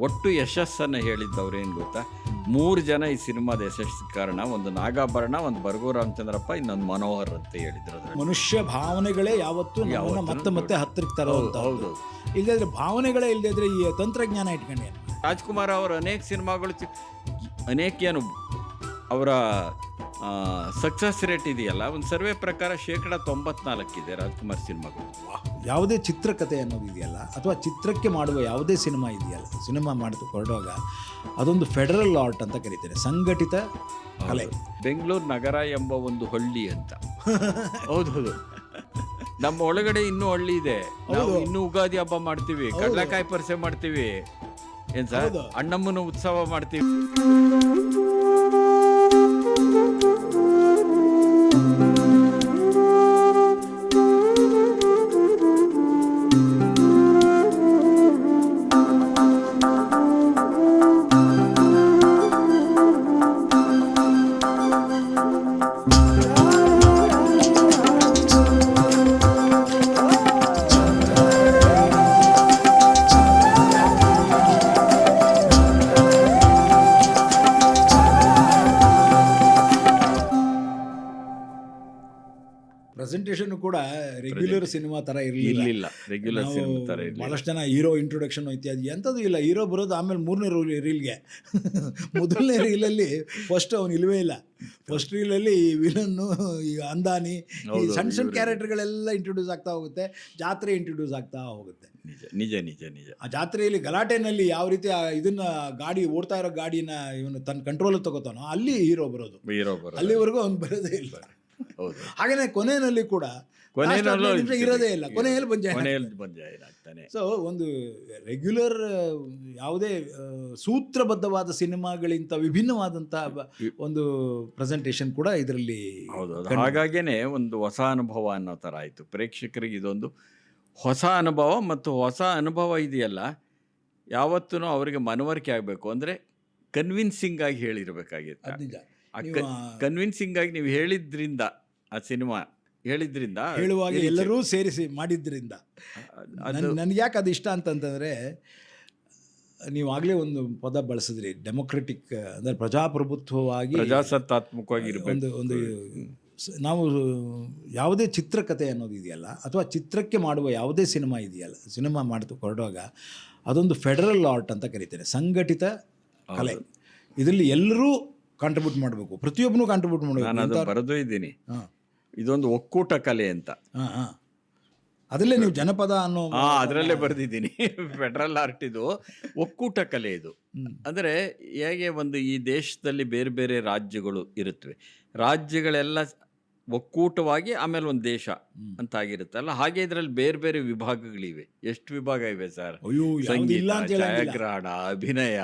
ಒಟ್ಟು ಯಶಸ್ಸನ್ನು ಹೇಳಿದ್ದವ್ರು ಏನು ಗೊತ್ತಾ? ಮೂರು ಜನ ಈ ಸಿನಿಮಾದ ಯಶಸ್ಸು ಕಾರಣ ಒಂದು ನಾಗಾಭರಣ ಒಂದು ಬರ್ಗು ರಾಮಚಂದ್ರಪ್ಪ ಇನ್ನೊಂದು ಮನೋಹರ್ ಅಂತ ಹೇಳಿದ್ರು ಅದ್ರಲ್ಲಿ. ಮನುಷ್ಯ ಭಾವನೆಗಳೇ ಯಾವತ್ತೂ ನಮ್ಮನ್ನ ಯಾವತ್ತೂ ಮತ್ತೆ ಮತ್ತೆ ಹತ್ತಿರಕ್ಕೆ ತರೋದು ಹೌದು ಇಲ್ಲದ್ರೆ ಭಾವನೆಗಳೇ ಇಲ್ಲದಿದ್ರೆ ಈ ತಂತ್ರಜ್ಞಾನ ಇಟ್ಕೊಂಡು ಏನು ರಾಜ್ಕುಮಾರ್ ಅವರ ಅನೇಕ ಸಿನಿಮಾಗಳು ಚಿ- ಅನೇಕ ಏನು ಅವರ ಸಕ್ಸಸ್ ರೇಟ್ ಇದೆಯಲ್ಲ? ಒಂದು ಸರ್ವೆ ಪ್ರಕಾರ ಶೇಕಡ ತೊಂಬತ್ನಾಲ್ಕಿದೆ ರಾಜ್ಕುಮಾರ್ ಸಿನಿಮಾಗಳು. ಯಾವುದೇ ಚಿತ್ರಕಥೆ ಅನ್ನೋದು ಇದೆಯಲ್ಲ? ಅಥವಾ ಚಿತ್ರಕ್ಕೆ ಮಾಡುವ ಯಾವುದೇ ಸಿನಿಮಾ ಇದೆಯಲ್ಲ? ಸಿನಿಮಾ ಮಾಡಿದ ಹೊರಡುವಾಗ ಅದೊಂದು ಫೆಡರಲ್ ಆರ್ಟ್ ಅಂತ ಕರೀತಾರೆ ಸಂಘಟಿತ ಕಲೆ. ಬೆಂಗಳೂರು ನಗರ ಎಂಬ ಒಂದು ಹಳ್ಳಿ ಅಂತ. ಹೌದು ಹೌದು. ನಮ್ಮ ಒಳಗಡೆ ಇನ್ನೂ ಹಳ್ಳಿ ಇದೆ. ನಾವು ಇನ್ನೂ ಉಗಾದಿ ಹಬ್ಬ ಮಾಡ್ತೀವಿ ಕಡಲೆಕಾಯಿ ಪರಿಸೆ ಮಾಡ್ತೀವಿ. ಏನ್ ಸರ್? ಅಣ್ಣಮ್ಮನ ಉತ್ಸವ ಮಾಡ್ತೀವಿ. ಕೂಡ ರೆಗ್ಯುಲರ್ ಸಿನಿಮಾ ತರ ಇರಲಿಲ್ಲ. ರೆಗ್ಯುಲರ್ ಸಿನಿಮಾ ತರ ಇರ್ಲಿಲ್ಲ. ಬಹಳಷ್ಟು ಜನ ಹೀರೋ ಇಂಟ್ರೊಡಕ್ಷನ್ ಇತ್ಯಾದಿ ಎಂಥದ್ದು ಇಲ್ಲ. ಹೀರೋ ಬರೋದು ಆಮೇಲೆ ಮೂರನೇ ರೀಲ್ಗೆ ಮೊದಲನೇ ರೀಲಲ್ಲಿ ಫಸ್ಟ್ ಅವನು ಇಲ್ಲವೇ ಇಲ್ಲ. ಫಸ್ಟ್ ರೀಲಲ್ಲಿ ಈ ವಿಲನ್ನು ಈ ಅಂದಾನಿ ಈ ಸಣ್ಣ ಸಣ್ಣ ಕ್ಯಾರೆಕ್ಟರ್ಗಳೆಲ್ಲ ಇಂಟ್ರೊಡ್ಯೂಸ್ ಆಗ್ತಾ ಹೋಗುತ್ತೆ. ಜಾತ್ರೆ ಇಂಟ್ರೊಡ್ಯೂಸ್ ಆಗ್ತಾ ಹೋಗುತ್ತೆ. ನಿಜ ನಿಜ ನಿಜ ನಿಜ. ಆ ಜಾತ್ರೆಯಲ್ಲಿ ಗಲಾಟೆನಲ್ಲಿ ಯಾವ ರೀತಿ ಇದನ್ನ ಗಾಡಿ ಓಡ್ತಾ ಇರೋ ಗಾಡಿನ ಇವನು ತನ್ನ ಕಂಟ್ರೋಲ್ ತಗೋತಾನೋ ಅಲ್ಲಿ ಹೀರೋ ಬರೋದು. ಅಲ್ಲಿವರೆಗೂ ಅವ್ನು ಬರೋದೇ ಇಲ್ಲ. ಹಾಗೇನೆ ಕೊನೆಯಲ್ಲಿ ಕೂಡ ಕೊನೆಯಲ್ಲೂ ಇರೋದೇ ಇಲ್ಲ. ಕೊನೆಯಲ್ಲಿ ಆಗ್ತಾನೆ. ಸೊ ಒಂದು ರೆಗ್ಯುಲರ್ ಯಾವುದೇ ಸೂತ್ರಬದ್ಧವಾದ ಸಿನಿಮಾಗಳಿಂತ ವಿಭಿನ್ನವಾದಂತಹ ಒಂದು ಪ್ರೆಸೆಂಟೇಷನ್ ಕೂಡ ಇದರಲ್ಲಿ ಹೌದು ಹಾಗಾಗೇನೆ ಒಂದು ಹೊಸ ಅನುಭವ ಅನ್ನೋ ಥರ ಆಯಿತು. ಪ್ರೇಕ್ಷಕರಿಗೆ ಇದೊಂದು ಹೊಸ ಅನುಭವ ಮತ್ತು ಹೊಸ ಅನುಭವ ಇದೆಯಲ್ಲ ಯಾವತ್ತೂ ಅವರಿಗೆ ಮನವರಿಕೆ ಆಗಬೇಕು. ಅಂದರೆ ಕನ್ವಿನ್ಸಿಂಗ್ ಆಗಿ ಹೇಳಿರಬೇಕಾಗಿತ್ತು. ಕನ್ವಿನ್ಸಿಂಗ್ ಆಗಿ ನೀವು ಹೇಳಿದ್ರಿಂದ ಆ ಸಿನಿಮಾ ಹೇಳಿದ್ರಿಂದ ಹೇಳುವಾಗ ಎಲ್ಲರೂ ಸೇರಿಸಿ ಮಾಡಿದ್ರಿಂದ. ನನ್ಗೆ ಯಾಕೆ ಅದು ಇಷ್ಟ ಅಂತಂತಂದರೆ ನೀವು ಆಗಲೇ ಒಂದು ಪದ ಬಳಸಿದ್ರಿ ಡೆಮೊಕ್ರೆಟಿಕ್ ಅಂದರೆ ಪ್ರಜಾಪ್ರಭುತ್ವವಾಗಿ ಪ್ರಜಾಸತ್ತಾತ್ಮಕವಾಗಿ ಒಂದು ಒಂದು ನಾವು ಯಾವುದೇ ಚಿತ್ರಕಥೆ ಅನ್ನೋದು ಇದೆಯಲ್ಲ ಅಥವಾ ಚಿತ್ರಕ್ಕೆ ಮಾಡುವ ಯಾವುದೇ ಸಿನಿಮಾ ಇದೆಯಲ್ಲ ಸಿನಿಮಾ ಮಾಡ್ತು ಹೊರಡುವಾಗ ಅದೊಂದು ಫೆಡರಲ್ ಆರ್ಟ್ ಅಂತ ಕರೀತಾರೆ ಸಂಘಟಿತ ಕಲೆ. ಇದರಲ್ಲಿ ಎಲ್ಲರೂ ಕಾಂಟ್ರಿಬ್ಯೂಟ್ ಮಾಡಬೇಕು. ಪ್ರತಿಯೊಬ್ಬನು ಕಾಂಟ್ರಿಬ್ಯೂಟ್ ನಾನು ಅದು ಮಾಡಬೇಕು ಬರೆದು ಇದ್ದೀನಿ. ಹಾಂ. ಇದೊಂದು ಒಕ್ಕೂಟ ಕಲೆ ಅಂತ. ಹಾಂ ಹಾಂ. ಅದರಲ್ಲೇ ನೀವು ಜನಪದ ಅನ್ನೋ ಅದರಲ್ಲೇ ಬರೆದಿದ್ದೀನಿ. ಫೆಡರಲ್ ಆರ್ಟ್ ಇದು. ಒಕ್ಕೂಟ ಕಲೆ ಇದು. ಅಂದರೆ ಹೇಗೆ ಒಂದು ಈ ದೇಶದಲ್ಲಿ ಬೇರೆ ಬೇರೆ ರಾಜ್ಯಗಳು ಇರುತ್ತವೆ. ರಾಜ್ಯಗಳೆಲ್ಲ ಒಕ್ಕೂಟವಾಗಿ ಆಮೇಲೆ ಒಂದು ದೇಶ. ಅಂತ ಆಗಿರುತ್ತಲ್ಲ ಹಾಗೆ ಇದರಲ್ಲಿ ಬೇರೆ ಬೇರೆ ವಿಭಾಗಗಳಿವೆ. ಎಷ್ಟು ವಿಭಾಗ ಇವೆ ಸರ್ ಸಂಗೀತ ಛಾಯಾಗ್ರಹಣ ಅಭಿನಯ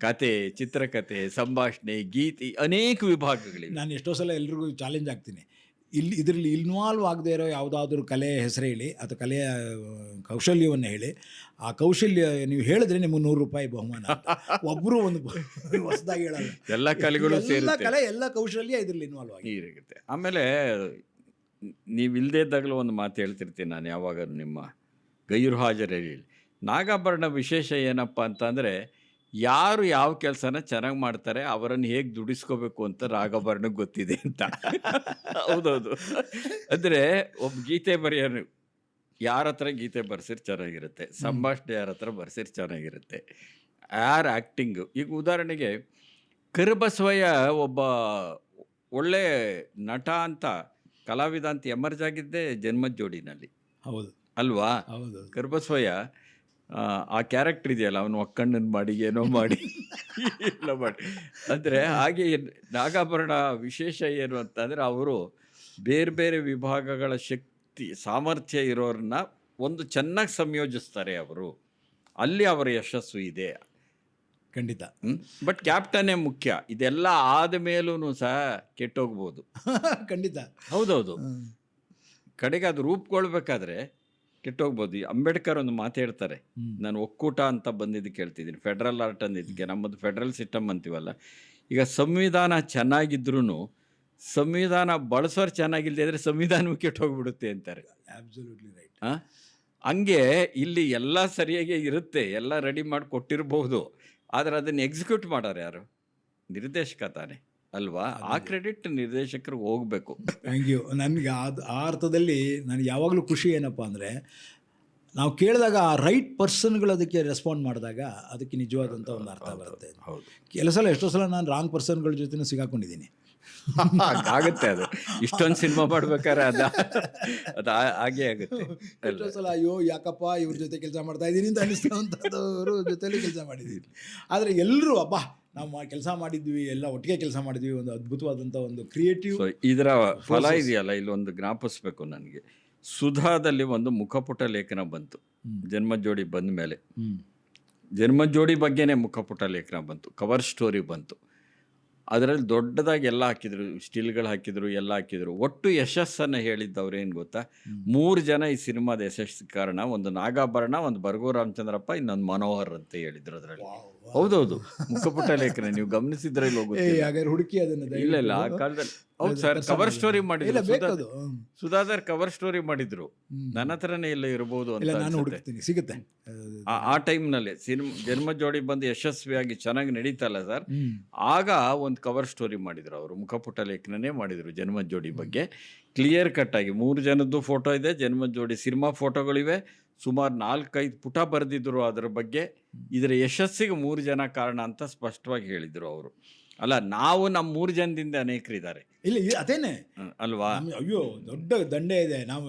ಕತೆ ಚಿತ್ರಕತೆ ಸಂಭಾಷಣೆ ಗೀತೆ ಅನೇಕ ವಿಭಾಗಗಳಿವೆ. ನಾನು ಎಷ್ಟೋ ಸಲ ಎಲ್ರಿಗೂ ಚಾಲೆಂಜ್ ಆಗ್ತೀನಿ. ಇಲ್ಲಿ ಇದರಲ್ಲಿ ಇನ್ವಾಲ್ವ್ ಆಗದೇ ಇರೋ ಯಾವುದಾದ್ರೂ ಕಲೆಯ ಹೆಸರು ಹೇಳಿ ಅಥವಾ ಕಲೆಯ ಕೌಶಲ್ಯವನ್ನು ಹೇಳಿ ಆ ಕೌಶಲ್ಯ ನೀವು ಹೇಳಿದ್ರೆ ನಿಮಗೆ ನೂರು ರೂಪಾಯಿ ಬಹುಮಾನ ಒಬ್ಬರು ಒಂದು ಹೊಸದಾಗಿ ಹೇಳಲ್ಲ. ಎಲ್ಲ ಕಲೆಗಳು ಎಲ್ಲ ಕಲೆ ಎಲ್ಲ ಕೌಶಲ್ಯ ಇದರಲ್ಲಿ ಇನ್ವಾಲ್ವ್ ಆಗಿ ಇರುತ್ತೆ ಆಮೇಲೆ ನೀವು ಇಲ್ಲದೇ ಇದ್ದಾಗಲೂ ಒಂದು ಮಾತು ಹೇಳ್ತಿರ್ತೀನಿ ನಾನು ಯಾವಾಗ ನಿಮ್ಮ ಗೈರು ಹಾಜರಲ್ಲಿ ನಾಗಾಭರಣ ವಿಶೇಷ ಏನಪ್ಪ ಅಂತಂದರೆ ಯಾರು ಯಾವ ಕೆಲಸನ ಚೆನ್ನಾಗಿ ಮಾಡ್ತಾರೆ ಅವರನ್ನು ಹೇಗೆ ದುಡಿಸ್ಕೋಬೇಕು ಅಂತ ರಾಗಭರಣಕ್ಕೆ ಗೊತ್ತಿದೆ ಅಂತ. ಹೌದೌದು. ಅಂದರೆ ಒಬ್ಬ ಗೀತೆ ಬರೆಯೋನು ಯಾರ ಹತ್ರ ಗೀತೆ ಬರ್ಸಿರ್ ಚೆನ್ನಾಗಿರುತ್ತೆ ಸಂಭಾಷಣೆ ಯಾರ ಹತ್ರ ಬರ್ಸಿರ್ ಚೆನ್ನಾಗಿರುತ್ತೆ. ಯಾರ ಆ್ಯಕ್ಟಿಂಗು ಈಗ ಉದಾಹರಣೆಗೆ ಕರಿಬಸವಯ್ಯ ಒಬ್ಬ ಒಳ್ಳೆ ನಟ ಅಂತ ಕಲಾವಿದ ಅಂತ ಎಮರ್ಜ್ ಆಗಿದ್ದೆ ಜನ್ಮದ ಜೋಡಿನಲ್ಲಿ ಹೌದು. ಅಲ್ವಾ? ಹೌದು. ಕರಿಬಸವಯ್ಯ ಆ, ಕ್ಯಾರೆಕ್ಟರ್ ಇದೆಯಲ್ಲ ಅವನು ಒಕ್ಕಣ್ಣನ ಮಾಡಿ ಏನೋ ಮಾಡಿ ಎಲ್ಲ ಮಾಡಿ. ಅಂದರೆ ಹಾಗೆ ನಾಗಾಭರಣ ವಿಶೇಷ ಏನು ಅಂತಂದರೆ ಅವರು ಬೇರೆ ಬೇರೆ ವಿಭಾಗಗಳ ಶಕ್ತಿ ಸಾಮರ್ಥ್ಯ ಇರೋರನ್ನ ಒಂದು ಚೆನ್ನಾಗಿ ಸಂಯೋಜಿಸ್ತಾರೆ ಅವರು. ಅಲ್ಲಿ ಅವರ ಯಶಸ್ಸು ಇದೆ. ಖಂಡಿತ. ಬಟ್ ಕ್ಯಾಪ್ಟನೇ ಮುಖ್ಯ. ಇದೆಲ್ಲ ಆದ ಮೇಲೂ ಸಹ ಕೆಟ್ಟೋಗ್ಬೋದು. ಖಂಡಿತ. ಹೌದೌದು. ಕಡೆಗೆ ಅದು ರೂಪುಗೊಳ್ಬೇಕಾದ್ರೆ ಕೆಟ್ಟೋಗ್ಬೋದು. ಈ ಅಂಬೇಡ್ಕರ್ ಒಂದು ಮಾತು ಹೇಳ್ತಾರೆ. ನಾನು ಒಕ್ಕೂಟ ಅಂತ ಬಂದಿದ್ದು ಕೇಳ್ತಿದ್ದೀನಿ. Federal art ಅಂದಿದ್ದಕ್ಕೆ. ನಮ್ಮದು ಫೆಡ್ರಲ್ ಸಿಸ್ಟಮ್ ಅಂತೀವಲ್ಲ. ಈಗ ಸಂವಿಧಾನ ಚೆನ್ನಾಗಿದ್ರೂ ಸಂವಿಧಾನ ಬಳಸೋರು ಚೆನ್ನಾಗಿಲ್ಲದೆ ಇದ್ರೆ ಸಂವಿಧಾನವೂ ಕೆಟ್ಟೋಗ್ಬಿಡುತ್ತೆ ಅಂತಾರೆ. Absolutely right? ಹಂಗೆ ಇಲ್ಲಿ ಎಲ್ಲ ಸರಿಯಾಗಿ ಇರುತ್ತೆ. ಎಲ್ಲ ರೆಡಿ ಮಾಡಿ ಕೊಟ್ಟಿರಬಹುದು ಆದರೆ ಅದನ್ನು ಎಕ್ಸಿಕ್ಯೂಟ್ ಮಾಡೋರು ಯಾರು? ನಿರ್ದೇಶಕ ತಾನೆ. ಅಲ್ವಾ? ಆ ಕ್ರೆಡಿಟ್ ನಿರ್ದೇಶಕರಿಗೆ ಹೋಗಬೇಕು. Thank you. ನನಗೆ ಅದು ಆ ಅರ್ಥದಲ್ಲಿ ನನಗೆ ಯಾವಾಗಲೂ ಖುಷಿ ಏನಪ್ಪ ಅಂದರೆ ನಾವು ಕೇಳಿದಾಗ ಆ ರೈಟ್ ಪರ್ಸನ್ಗಳು ಅದಕ್ಕೆ ರೆಸ್ಪಾಂಡ್ ಮಾಡಿದಾಗ ಅದಕ್ಕೆ ನಿಜವಾದಂಥ ಒಂದು ಅರ್ಥ ಬರುತ್ತೆ. ಸಲ ಎಷ್ಟೋ ಸಲ ನಾನು ರಾಂಗ್ ಪರ್ಸನ್ಗಳ ಜೊತೆ ಸಿಗಾಕೊಂಡಿದ್ದೀನಿ. ಆಗುತ್ತೆ ಅದು. ಇಷ್ಟೊಂದು ಸಿನಿಮಾ ಮಾಡ್ಬೇಕಾದ್ರೆ ಅದ ಅದು ಹಾಗೆ ಆಗುತ್ತೆ. ಎಷ್ಟೋ ಸಲ ಅಯ್ಯೋ ಯಾಕಪ್ಪ ಇವ್ರ ಜೊತೆ ಕೆಲಸ ಮಾಡ್ತಾ ಇದ್ದೀನಿ ಅಂತ ಅನಿಸ್ತಂಥದ್ದವರು ಜೊತೆಲಿ ಕೆಲಸ ಮಾಡಿದ್ದೀನಿ ಆದರೆ ಎಲ್ಲರೂ ಅಬ್ಬಾ ನಾವು ಕೆಲಸ ಮಾಡಿದ್ವಿ ಎಲ್ಲ ಒಟ್ಟಿಗೆ ಕೆಲಸ ಮಾಡಿದ್ವಿ ಒಂದು ಅದ್ಭುತವಾದಂಥ ಒಂದು ಕ್ರಿಯೇಟಿವ್ ಇದರ ಫಲ ಇದೆಯಲ್ಲ ಇಲ್ಲೊಂದು ಜ್ಞಾಪಿಸ್ಬೇಕು ನನಗೆ. ಸುಧಾದಲ್ಲಿ ಒಂದು ಮುಖಪುಟ ಲೇಖನ ಬಂತು. ಜನ್ಮ ಜೋಡಿ ಬಂದ ಮೇಲೆ ಜನ್ಮ ಜೋಡಿ ಬಗ್ಗೆನೇ ಮುಖಪುಟ ಲೇಖನ ಬಂತು. ಕವರ್ ಸ್ಟೋರಿ ಬಂತು. ಅದರಲ್ಲಿ ದೊಡ್ಡದಾಗಿ ಎಲ್ಲ ಹಾಕಿದ್ರು ಸ್ಟಿಲ್ಗಳು ಹಾಕಿದ್ರು ಎಲ್ಲ ಹಾಕಿದ್ರು. ಒಟ್ಟು ಯಶಸ್ಸನ್ನು ಏನು ಗೊತ್ತಾ? ಮೂರು ಜನ ಈ ಸಿನಿಮಾದ ಯಶಸ್ಸಿಗೆ ಕಾರಣ ಒಂದು ನಾಗಾಭರಣ ಒಂದು ಬರ್ಗೋ ರಾಮಚಂದ್ರಪ್ಪ ಇನ್ನೊಂದು ಮನೋಹರ್ ಅಂತ ಹೇಳಿದ್ರು ಅದರಲ್ಲಿ. ಹೌದೌದು. ಮುಖಪುಟ ಲೇಖನ ನೀವು ಗಮನಿಸಿದ್ರೆ ಇಲ್ಲಿ ಹೋಗುತ್ತೆ. ಹಾಗಾದ್ರೆ ಹುಡುಕಿ ಅದನ್ನ ಇಲ್ಲ ಇಲ್ಲ ಆ ಕಾಲದಲ್ಲಿ ಹೌದು ಸರ್ ಕವರ್ ಸ್ಟೋರಿ ಇಲ್ಲ ಮಾಡಿದ್ರು. ಸುಧಾ- ಕವರ್ ಸ್ಟೋರಿ ಮಾಡಿದ್ರು. ನನ್ನ ಹತ್ರನೇ ಎಲ್ಲ ಇರಬಹುದು ಇಲ್ಲ ಅಂತ ನಾನು ಅನ್ಸುತ್ತೆ. ಹುಡುಕ್ತೀನಿ ಸಿಗುತ್ತೆ. ಆ- ಆ ಟೈಮ್ನಲ್ಲಿ ಸಿನಿಮಾ ಜನ್ಮ ಜೋಡಿ ಬಂದು ಯಶಸ್ವಿಯಾಗಿ ಚೆನ್ನಾಗಿ ನಡೀತಲ್ಲ ಸರ್. ಹ್ಮ್. ಆಗ ಒಂದು ಕವರ್ ಸ್ಟೋರಿ ಮಾಡಿದ್ರು ಅವರು ಮುಖಪುಟ ಲೇಖನನೇ ಮಾಡಿದ್ರು ಜನ್ಮ ಜೋಡಿ ಬಗ್ಗೆ. ಕ್ಲಿಯರ್ ಕಟ್ ಆಗಿ ಮೂರು ಜನದ್ದು ಫೋಟೋ ಇದೆ ಜನ್ಮ ಜೋಡಿ ಸಿನಿಮಾ ಫೋಟೋಗಳಿವೆ ಸುಮಾರು ನಾಲ್ಕೈದು ಪುಟ ಬರೆದಿದ್ದರು ಅದರ ಬಗ್ಗೆ ಇದರ ಯಶಸ್ಸಿಗೆ ಮೂರು ಜನ ಕಾರಣ ಅಂತ ಸ್ಪಷ್ಟವಾಗಿ ಹೇಳಿದರು ಅವರು. ಅಲ್ಲ ನಾವು ನಮ್ಮ ಮೂರು ಜನದಿಂದ ಅನೇಕರಿದ್ದಾರೆ. ಇಲ್ಲ ಇದು ಅದೇನೆ. ಅಲ್ವಾ? ಅಯ್ಯೋ ದೊಡ್ಡ ದಂಡೆ ಇದೆ. ನಾವು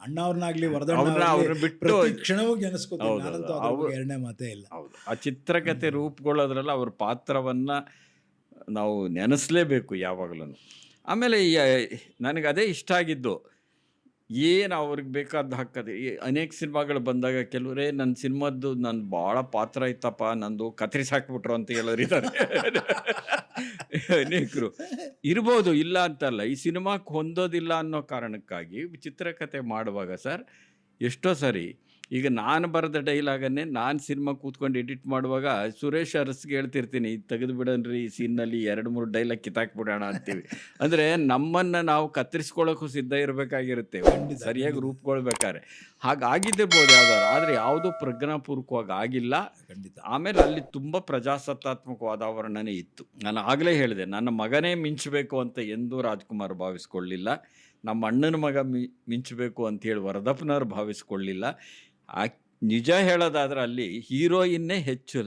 ಅಣ್ಣವ್ರನ್ನಾಗ್ಲಿ ಅವ್ರನ್ನ ಬಿಟ್ಟು ಕ್ಷಣವೂ ಎರಡನೇ ಮಾತೇ ಇಲ್ಲ. ಹೌದು. ಆ ಚಿತ್ರಕಥೆ ರೂಪುಗೊಳ್ಳೋದ್ರಲ್ಲ ಅವ್ರ ಪಾತ್ರವನ್ನ ನಾವು ನೆನೆಸ್ಲೇಬೇಕು ಯಾವಾಗಲೂ ಆಮೇಲೆ ನನಗೆ ಅದೇ ಇಷ್ಟ ಆಗಿದ್ದು ಏನು ಅವ್ರಿಗೆ ಬೇಕಾದ ಹಾಕದೆ ಅನೇಕ ಸಿನಿಮಾಗಳು ಬಂದಾಗ ಕೆಲವರೇ ನನ್ನ ಸಿನಿಮಾದ್ದು ನನ್ನ ಭಾಳ ಪಾತ್ರ ಇತ್ತಪ್ಪ ನಂದು ಕತ್ರಿಸಿ ಹಾಕ್ಬಿಟ್ರು ಅಂತ ಹೇಳೋರು ಇದ್ದಾರೆ ಅನೇಕರು. ಇರ್ಬೋದು, ಇಲ್ಲ ಅಂತಲ್ಲ, ಈ ಸಿನಿಮಾಕ್ಕೆ ಹೊಂದೋದಿಲ್ಲ ಅನ್ನೋ ಕಾರಣಕ್ಕಾಗಿ ಚಿತ್ರಕಥೆ ಮಾಡುವಾಗ ಸರ್, ಎಷ್ಟೋ ಸರಿ ಈಗ ನಾನು ಬರೆದ ಡೈಲಾಗನ್ನೇ ನಾನು ಸಿನಿಮಾ ಕೂತ್ಕೊಂಡು ಎಡಿಟ್ ಮಾಡುವಾಗ ಸುರೇಶ್ ಅರಸ್ಗೆ ಹೇಳ್ತಿರ್ತೀನಿ ಇದು ತೆಗೆದು ಬಿಡನ್ರಿ ಈ ಸೀನ್ನಲ್ಲಿ ಎರಡು ಮೂರು ಡೈಲಾಗ್ ಕಿತ್ತಾಕ್ಬಿಡೋಣ ಅಂತೀವಿ. ಅಂದರೆ ನಮ್ಮನ್ನು ನಾವು ಕತ್ತರಿಸ್ಕೊಳ್ಳೋಕ್ಕೂ ಸಿದ್ಧ ಇರಬೇಕಾಗಿರುತ್ತೆ ಸರಿಯಾಗಿ ರೂಪುಗೊಳ್ಬೇಕಾದ್ರೆ. ಹಾಗಾಗಿದ್ದಿರ್ಬೋದು ಯಾವ್ದಾದ್ರು ಆದರೆ ಯಾವುದೂ ಪ್ರಜ್ಞಾಪೂರ್ವಕವಾಗಿ ಆಗಿಲ್ಲ. ಖಂಡಿತ. ಆಮೇಲೆ ಅಲ್ಲಿ ತುಂಬ ಪ್ರಜಾಸತ್ತಾತ್ಮಕ ವಾತಾವರಣನೇ ಇತ್ತು. ನಾನು ಆಗಲೇ ಹೇಳಿದೆ ನನ್ನ ಮಗನೇ ಮಿಂಚಬೇಕು ಅಂತ ಎಂದೂ ರಾಜ್ಕುಮಾರ್ ಭಾವಿಸ್ಕೊಳ್ಳಿಲ್ಲ. ನಮ್ಮ ಅಣ್ಣನ ಮಗ ಮಿ ಮಿಂಚಬೇಕು ಅಂತೇಳಿ ವರದಪ್ಪನವ್ರು ಭಾವಿಸ್ಕೊಳ್ಳಿಲ್ಲ. ಆ ನಿಜ ಹೇಳೋದಾದ್ರೆ ಅಲ್ಲಿ ಹೀರೋಯಿನ್ನೇ ಹೆಚ್ಚು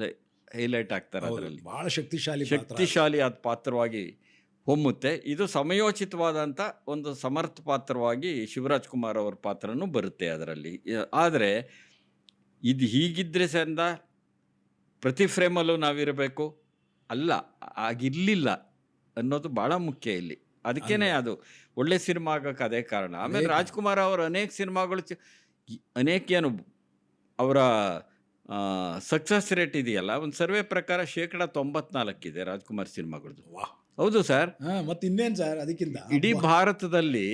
ಹೈಲೈಟ್ ಆಗ್ತಾರೆ ಅದರಲ್ಲಿ. ಬಹಳ ಶಕ್ತಿಶಾಲಿ ಶಕ್ತಿಶಾಲಿ ಆದ ಪಾತ್ರವಾಗಿ ಹೊಮ್ಮುತ್ತೆ. ಇದು ಸಮಯೋಚಿತವಾದಂಥ ಒಂದು ಸಮರ್ಥ ಪಾತ್ರವಾಗಿ ಶಿವರಾಜ್ ಕುಮಾರ್ ಅವರ ಪಾತ್ರನೂ ಬರುತ್ತೆ ಅದರಲ್ಲಿ. ಆದರೆ ಇದು ಹೀಗಿದ್ರೆ ಸಂದ ಪ್ರತಿ ಫ್ರೇಮಲ್ಲೂ ನಾವಿರಬೇಕು. ಅಲ್ಲ ಆಗಿರಲಿಲ್ಲ ಅನ್ನೋದು ಭಾಳ ಮುಖ್ಯ ಇಲ್ಲಿ. ಅದಕ್ಕೇನೆ ಅದು ಒಳ್ಳೆ ಸಿನಿಮಾ ಆಗೋಕ್ಕೆ ಅದೇ ಕಾರಣ. ಆಮೇಲೆ ರಾಜ್ಕುಮಾರ್ ಅವರ ಅನೇಕ ಸಿನಿಮಾಗಳು ಚಿ- ಅನೇಕ ಏನು ಅವರ ಸಕ್ಸಸ್ ರೇಟ್ ಇದೆಯಲ್ಲ? ಒಂದು ಸರ್ವೆ ಪ್ರಕಾರ ಶೇಕಡ ತೊಂಬತ್ನಾಲ್ಕಿದೆ ರಾಜ್ಕುಮಾರ್ ಸಿನಿಮಾಗಳದ್ದು ವಾಹ್. ಹೌದು ಸರ್. ಮತ್ತೆ ಇನ್ನೇನ್ ಸರ್ ಅದಕ್ಕಿಂತ? ಇಡೀ ಭಾರತದಲ್ಲಿ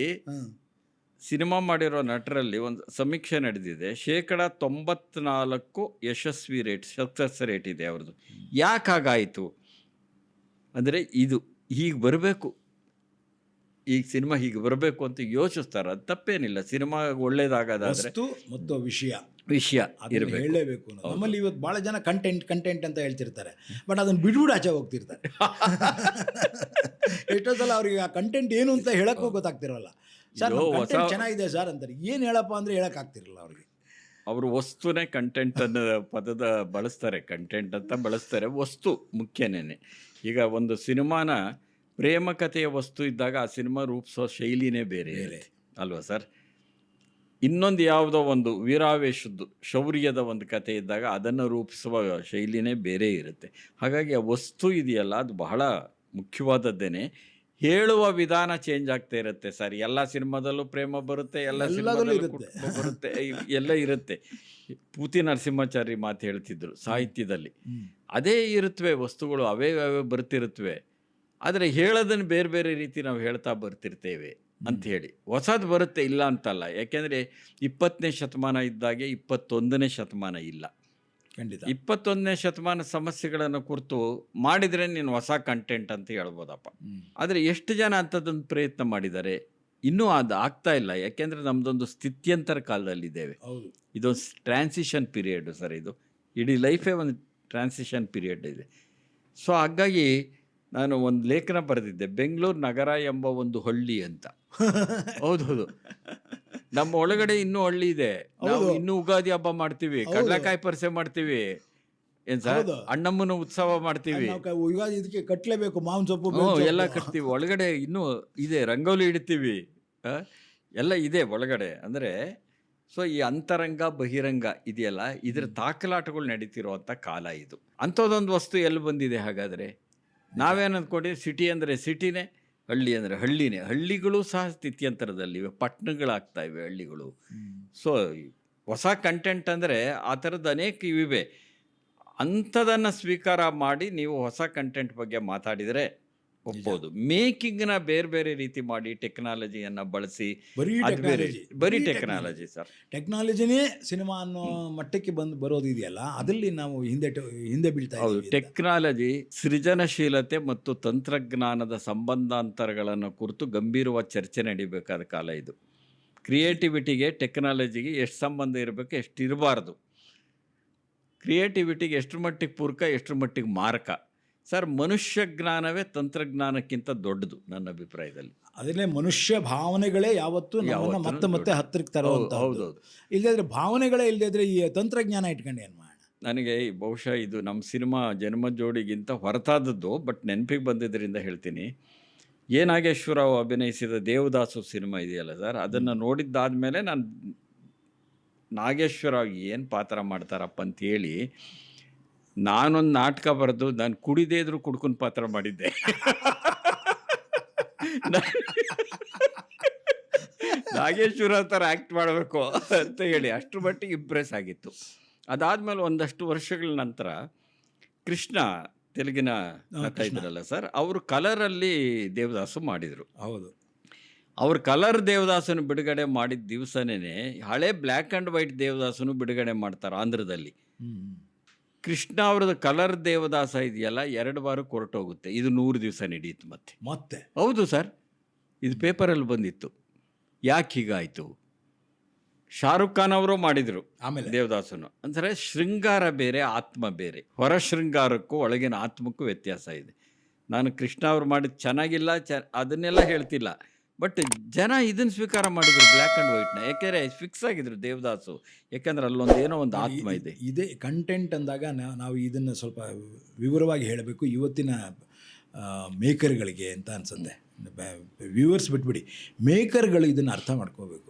ಸಿನಿಮಾ ಮಾಡಿರೋ ನಟರಲ್ಲಿ ಒಂದು ಸಮೀಕ್ಷೆ ನಡೆದಿದೆ. ಶೇಕಡ ತೊಂಬತ್ನಾಲ್ಕು ಯಶಸ್ವಿ ರೇಟ್ ಸಕ್ಸಸ್ ರೇಟ್ ಇದೆ ಅವ್ರದ್ದು. ಯಾಕೆ ಹಾಗಾಯಿತು? ಅಂದರೆ ಇದು ಹೀಗೆ ಬರಬೇಕು. ಈಗ ಸಿನಿಮಾ ಹೀಗೆ ಬರಬೇಕು ಅಂತ ಯೋಚಿಸ್ತಾರೆ. ಅದು ತಪ್ಪೇನಿಲ್ಲ. ಸಿನಿಮಾ ಒಳ್ಳೇದಾಗದ ಮತ್ತು ವಿಷಯ. ವಿಷಯ ಇರಬೇಕು. ಹೇಳಲೇಬೇಕು ಅನ್ನೋದು. ನಮ್ಮಲ್ಲಿ ಇವತ್ತು ಭಾಳ ಜನ ಕಂಟೆಂಟ್ ಕಂಟೆಂಟ್ ಅಂತ ಹೇಳ್ತಿರ್ತಾರೆ. ಬಟ್ ಅದನ್ನು ಬಿಡ್ಬಿಡು ಆಚೆ ಹೋಗ್ತಿರ್ತಾರೆ. ಎಷ್ಟೋ ಸಲ ಅವ್ರಿಗೆ ಆ ಕಂಟೆಂಟ್ ಏನು ಅಂತ ಹೇಳಕ್ಕೆ ಗೊತ್ತಾಗ್ತಿರಲ್ಲ. ಸರ್ ಅಯ್ಯೋ, ಹೊಸ- ಕಂಟೆಂಟ್ ಚೆನ್ನಾಗಿದೆ ಸರ್ ಅಂತಾರೆ. ಏನು ಹೇಳಪ್ಪ ಅಂದ್ರೆ ಹೇಳಕ್ ಆಗ್ತಿರಲ್ಲ ಅವ್ರಿಗೆ. ಅವರು ವಸ್ತುನೇ ಕಂಟೆಂಟ್ ಅನ್ನೋ ಪದದ ಬಳಸ್ತಾರೆ. ಕಂಟೆಂಟ್ ಅಂತ ಬಳಸ್ತಾರೆ. ವಸ್ತು ಮುಖ್ಯನೇ ಈಗ ಒಂದು ಸಿನಿಮಾನ ಪ್ರೇಮ ಕಥೆಯ ವಸ್ತು ಇದ್ದಾಗ ಆ ಸಿನಿಮಾ ರೂಪಿಸೋ ಶೈಲಿನೇ ಬೇರೆ. ಇರುತ್ತೆ. ಅಲ್ವಾ ಸರ್? ಇನ್ನೊಂದು ಯಾವುದೋ ಒಂದು ವೀರಾವೇಶದ್ದು ಶೌರ್ಯದ ಒಂದು ಕಥೆ ಇದ್ದಾಗ ಅದನ್ನು ರೂಪಿಸುವ ಶೈಲಿನೇ ಬೇರೆ ಇರುತ್ತೆ. ಹಾಗಾಗಿ ಆ ವಸ್ತು ಇದೆಯಲ್ಲ ಅದು ಬಹಳ ಮುಖ್ಯವಾದದ್ದೇನೆ. ಹೇಳುವ ವಿಧಾನ ಚೇಂಜ್ ಆಗ್ತಾ ಇರುತ್ತೆ ಸರ್. ಎಲ್ಲ ಸಿನಿಮಾದಲ್ಲೂ ಪ್ರೇಮ ಬರುತ್ತೆ ಎಲ್ಲ ಸಿನಿಮಾದಲ್ಲೂ. ಬರುತ್ತೆ ಎಲ್ಲ ಇರುತ್ತೆ. ಪೂತಿ ನರಸಿಂಹಾಚಾರಿ ಮಾತು ಹೇಳ್ತಿದ್ರು ಸಾಹಿತ್ಯದಲ್ಲಿ. ಅದೇ ಇರುತ್ತವೆ ವಸ್ತುಗಳು ಅವೇ ಅವೇ ಬರ್ತಿರುತ್ತವೆ ಆದರೆ ಹೇಳೋದನ್ನು ಬೇರೆ ಬೇರೆ ರೀತಿ ನಾವು ಹೇಳ್ತಾ ಬರ್ತಿರ್ತೇವೆ. ಅಂತ ಹೇಳಿ. ಹೊಸದು ಬರುತ್ತೆ ಇಲ್ಲ ಅಂತಲ್ಲ. ಯಾಕೆಂದರೆ ಇಪ್ಪತ್ತನೇ ಶತಮಾನ ಇದ್ದಾಗೆ ಇಪ್ಪತ್ತೊಂದನೇ ಶತಮಾನ ಇಲ್ಲ. ಖಂಡಿತ. ಇಪ್ಪತ್ತೊಂದನೇ ಶತಮಾನ ಸಮಸ್ಯೆಗಳನ್ನು ಕುರಿತು ಮಾಡಿದರೆ ನೀನು ಹೊಸ ಕಂಟೆಂಟ್ ಅಂತ ಹೇಳ್ಬೋದಪ್ಪ. ಆದರೆ ಎಷ್ಟು ಜನ ಅಂಥದ್ದೊಂದು ಪ್ರಯತ್ನ ಮಾಡಿದ್ದಾರೆ ಇನ್ನೂ ಅದು ಆಗ್ತಾ ಇಲ್ಲ. ಯಾಕೆಂದರೆ ನಮ್ಮದೊಂದು ಸ್ಥಿತ್ಯಂತರ ಕಾಲದಲ್ಲಿದ್ದೇವೆ. ಹೌದು. ಇದೊಂದು ಟ್ರಾನ್ಸಿಷನ್ ಪೀರಿಯಡ್ ಸರ್ ಇದು. ಇಡೀ ಲೈಫೇ ಒಂದು ಟ್ರಾನ್ಸಿಷನ್ ಪೀರಿಯಡ್ ಇದೆ. ಸೊ ಹಾಗಾಗಿ ನಾನು ಒಂದು ಲೇಖನ ಬರೆದಿದ್ದೆ ಬೆಂಗಳೂರು ನಗರ ಎಂಬ ಒಂದು ಹಳ್ಳಿ ಅಂತ. ಹೌದೌದು. ನಮ್ಮ ಒಳಗಡೆ ಇನ್ನೂ ಹಳ್ಳಿ ಇದೆ. ನಾವು. ಇನ್ನೂ ಉಗಾದಿ ಹಬ್ಬ ಮಾಡ್ತೀವಿ. ಕಡಲೆಕಾಯಿ ಪರಿಸೆ ಮಾಡ್ತೀವಿ. ಏನ್ ಸರ್ ಅಣ್ಣಮ್ಮನ ಉತ್ಸವ ಮಾಡ್ತೀವಿ. ಯುಗಾದಿ ಇದಕ್ಕೆ ಕಟ್ಲೇಬೇಕು ಮಾವಿನ ಸೊಪ್ಪು. ಎಲ್ಲ ಕಟ್ತೀವಿ. ಒಳಗಡೆ ಇನ್ನೂ ಇದೆ ರಂಗೋಲಿ ಇಡ್ತೀವಿ? ಎಲ್ಲ ಇದೆ ಒಳಗಡೆ. ಅಂದರೆ ಸೊ ಈ ಅಂತರಂಗ ಬಹಿರಂಗ ಇದೆಯಲ್ಲ ಇದರ ದಾಖಲಾಟಗಳು ನಡೀತಿರುವಂಥ ಕಾಲ ಇದು. ಅಂಥದ್ದೊಂದು ವಸ್ತು ಎಲ್ಲಿ ಬಂದಿದೆ ಹಾಗಾದರೆ? ನಾವೇನು ಅಂದ್ಕೊಂಡ್ವಿ ಸಿಟಿ ಅಂದರೆ ಸಿಟಿನೇ, ಹಳ್ಳಿ ಅಂದರೆ ಹಳ್ಳಿನೇ. ಹಳ್ಳಿಗಳು ಸಹ ಸ್ಥಿತ್ಯಂತರದಲ್ಲಿವೆ. ಪಟ್ಟಣಗಳಾಗ್ತಾ ಇವೆ ಹಳ್ಳಿಗಳು. ಸೊ ಹೊಸ ಕಂಟೆಂಟ್ ಅಂದರೆ ಆ ಥರದ ಅನೇಕ ಇವಿವೆ ಅಂಥದನ್ನು ಸ್ವೀಕಾರ ಮಾಡಿ ನೀವು ಹೊಸ ಕಂಟೆಂಟ್ ಬಗ್ಗೆ ಮಾತಾಡಿದರೆ ಒಪ್ಬೋದು ನ ಬೇರೆ ಬೇರೆ ರೀತಿ ಮಾಡಿ ಟೆಕ್ನಾಲಜಿಯನ್ನು ಬಳಸಿ ಬರೀ ಟೆಕ್ನಾಲಜಿ ಬರೀ ಟೆಕ್ನಾಲಜಿ. ಸರ್. ಟೆಕ್ನಾಲಜಿನೇ ಸಿನಿಮಾ ಅನ್ನೋ ಮಟ್ಟಕ್ಕೆ ಬಂದು ಬರೋದಿದೆಯಲ್ಲ ಅದರಲ್ಲಿ ನಾವು ಹಿಂದೆ ಹಿಂದೆ ಬೀಳ್ತಾ ಇದ್ದೀವಿ ಟೆಕ್ನಾಲಜಿ ಸೃಜನಶೀಲತೆ ಮತ್ತು ತಂತ್ರಜ್ಞಾನದ ಸಂಬಂಧಾಂತರಗಳನ್ನು ಕುರಿತು ಗಂಭೀರವಾದ ಚರ್ಚೆ ನಡೀಬೇಕಾದ ಕಾಲ ಇದು. ಕ್ರಿಯೇಟಿವಿಟಿಗೆ ಟೆಕ್ನಾಲಜಿಗೆ ಎಷ್ಟು ಸಂಬಂಧ ಇರಬೇಕು ಎಷ್ಟು ಇರಬಾರ್ದು ಕ್ರಿಯೇಟಿವಿಟಿಗೆ ಎಷ್ಟು ಮಟ್ಟಿಗೆ ಪೂರಕ ಎಷ್ಟು ಮಟ್ಟಿಗೆ ಮಾರಕ. ಸರ್ ಮನುಷ್ಯ ಜ್ಞಾನವೇ ತಂತ್ರಜ್ಞಾನಕ್ಕಿಂತ ದೊಡ್ಡದು ನನ್ನ ಅಭಿಪ್ರಾಯದಲ್ಲಿ. ಅದನ್ನೇ ಮನುಷ್ಯ ಭಾವನೆಗಳೇ ಯಾವತ್ತೂ ನಮ್ಮನ್ನ ಮತ್ತೆ ಮತ್ತೆ ಹತ್ತಿರಕ್ಕೆ ತರುವಂತ ಹೌದು ಹೌದು ಇಲ್ಲದ್ರೆ ಭಾವನೆಗಳೇ ಇಲ್ಲದಿದ್ರೆ ಈ ತಂತ್ರಜ್ಞಾನ ಇಟ್ಕೊಂಡು ಏನು ಮಾಡೋಣ? ನನಗೆ ಬಹುಶಃ ಇದು ನಮ್ಮ ಸಿನಿಮಾ ಜನ್ಮ ಜೋಡಿಗಿಂತ ಹೊರತಾದದ್ದು ಬಟ್ ನೆನಪಿಗೆ ಬಂದಿದ್ದರಿಂದ ಹೇಳ್ತೀನಿ. ಎ. ನಾಗೇಶ್ವರರಾವ್ ಅಭಿನಯಿಸಿದ ದೇವದಾಸು ಸಿನಿಮಾ ಇದೆಯಲ್ಲ ಸರ್? ಅದನ್ನು ನೋಡಿದ್ದಾದಮೇಲೆ ನಾನು ನಾಗೇಶ್ವರ ಏನು ಪಾತ್ರ ಮಾಡ್ತಾರಪ್ಪ ಅಂತ ಹೇಳಿ ನಾನೊಂದು ನಾಟಕ ಬರೆದು ನಾನು ಕುಡಿದೇ ಇದ್ರು ಕುಡ್ಕೊಂಡು ಪಾತ್ರ ಮಾಡಿದ್ದೆ. ನಾಗೇಶ್ವರ ಥರ ಆ್ಯಕ್ಟ್ ಮಾಡಬೇಕು ಅಂತ ಹೇಳಿ ಅಷ್ಟರ ಮಟ್ಟಿಗೆ ಇಂಪ್ರೆಸ್ ಆಗಿತ್ತು. ಅದಾದಮೇಲೆ ಒಂದಷ್ಟು ವರ್ಷಗಳ ನಂತರ ಕೃಷ್ಣ ತೆಲುಗಿನ ನಟ ಇದ್ರಲ್ಲ ಸರ್ ಅವರು ಕಲರಲ್ಲಿ ದೇವದಾಸು ಮಾಡಿದರು. ಹೌದು. ಅವ್ರು ಕಲರ್ ದೇವದಾಸನ ಬಿಡುಗಡೆ ಮಾಡಿದ ದಿವಸನೇ ಹಳೆ ಬ್ಲ್ಯಾಕ್ ಆ್ಯಂಡ್ ವೈಟ್ ದೇವದಾಸನು ಬಿಡುಗಡೆ ಮಾಡ್ತಾರೆ ಆಂಧ್ರದಲ್ಲಿ. ಕೃಷ್ಣ ಅವರದ ಕಲರ್ ದೇವದಾಸ ಇದೆಯಲ್ಲ ಎರಡು ವಾರ ಹೋಗುತ್ತೆ ಇದು ನೂರು ದಿವಸ ನಡೆಯಿತು ಮತ್ತೆ. ಮತ್ತೆ? ಹೌದು ಸರ್. ಇದು ಪೇಪರಲ್ಲಿ ಬಂದಿತ್ತು. ಯಾಕೆ ಹೀಗಾಯಿತು? ಶಾರುಖ್ ಖಾನ್ ಅವರು ಮಾಡಿದರು ಆಮೇಲೆ? ದೇವದಾಸನು. ಅಂದರೆ ಶೃಂಗಾರ ಬೇರೆ ಆತ್ಮ ಬೇರೆ. ಹೊರ ಶೃಂಗಾರಕ್ಕೂ ಒಳಗಿನ ಆತ್ಮಕ್ಕೂ ವ್ಯತ್ಯಾಸ ಇದೆ. ನಾನು ಕೃಷ್ಣ ಅವ್ರು ಮಾಡಿದ ಚೆನ್ನಾಗಿಲ್ಲ ಚ ಅದನ್ನೆಲ್ಲ ಹೇಳ್ತಿಲ್ಲ. ಬಟ್ ಜನ ಇದನ್ನು ಸ್ವೀಕಾರ ಮಾಡಿದ್ರು ಬ್ಲ್ಯಾಕ್ ಆ್ಯಂಡ್ ವೈಟ್ನ. ಯಾಕೆಂದರೆ ಫಿಕ್ಸ್ ಆಗಿದ್ರು ದೇವದಾಸು. ಯಾಕಂದ್ರೆ ಅಲ್ಲೊಂದು ಏನೋ ಒಂದು ಆತ್ಮ ಇದೆ. ಇದೇ ಕಂಟೆಂಟ್ ಅಂದಾಗ ನಾವು ಇದನ್ನು ಸ್ವಲ್ಪ ವಿವರವಾಗಿ ಹೇಳಬೇಕು. ಇವತ್ತಿನ ಮೇಕರ್ಗಳಿಗೆ ಅಂತ ಅನ್ಸುತ್ತೆ. ವ್ಯೂವರ್ಸ್ ಬಿಟ್ಬಿಡಿ. ಮೇಕರ್ಗಳು ಇದನ್ನು ಅರ್ಥ ಮಾಡ್ಕೋಬೇಕು.